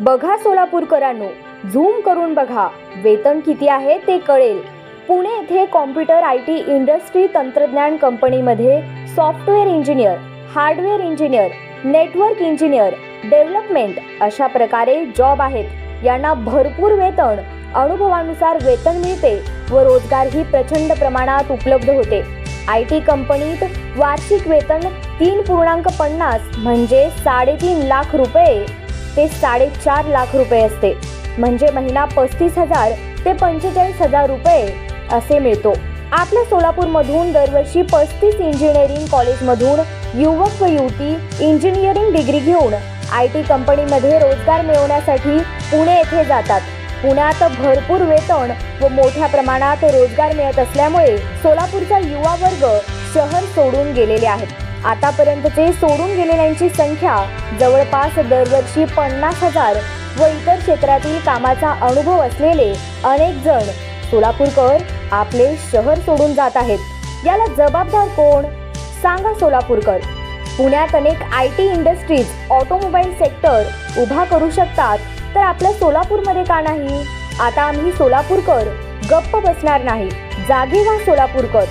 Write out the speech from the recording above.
बघा सोलापूरकरांनो. झूम करून बघा. वेतन किती आहे ते कळेल. पुणे येथे कॉम्प्युटर आय टी इंडस्ट्री तंत्रज्ञान कंपनीमध्ये software engineer hardware engineer network engineer development अशा प्रकारे जॉब आहेत. यांना भरपूर वेतन. अनुभवानुसार वेतन मिळते व रोजगारही प्रचंड प्रमाणात उपलब्ध होते. आय टी कंपनीत वार्षिक वेतन तीन पूर्णांक पन्नास म्हणजे साडेतीन लाख रुपये ते साडेचार लाख रुपये असते. म्हणजे महिना पस्तीस हजार ते पंचेचाळीस हजार रुपये असे मिळतो. आपल्या सोलापूरमधून दरवर्षी पस्तीस इंजिनिअरिंग कॉलेजमधून युवक व युवती इंजिनिअरिंग डिग्री घेऊन आय टी कंपनीमध्ये रोजगार मिळवण्यासाठी पुणे येथे जातात. पुण्यात भरपूर वेतन व मोठ्या प्रमाणात रोजगार मिळत असल्यामुळे सोलापूरचा युवा वर्ग शहर सोडून गेलेले आहेत. आतापर्यंतचे सोडून गेलेल्यांची संख्या जवळपास दरवर्षी पन्नास हजार व इतर क्षेत्रातील कामाचा अनुभव असलेले अनेक जण सोलापूरकर आपले शहर सोडून जात आहेत. याला जबाबदार कोण? सांगा सोलापूरकर. पुण्यात अनेक I T industries automobile sector उभा करू शकतात तर आपल्या सोलापूरमध्ये का नाही? आता आम्ही सोलापूरकर गप्प बसणार नाही. जागे व्हा सोलापूरकर.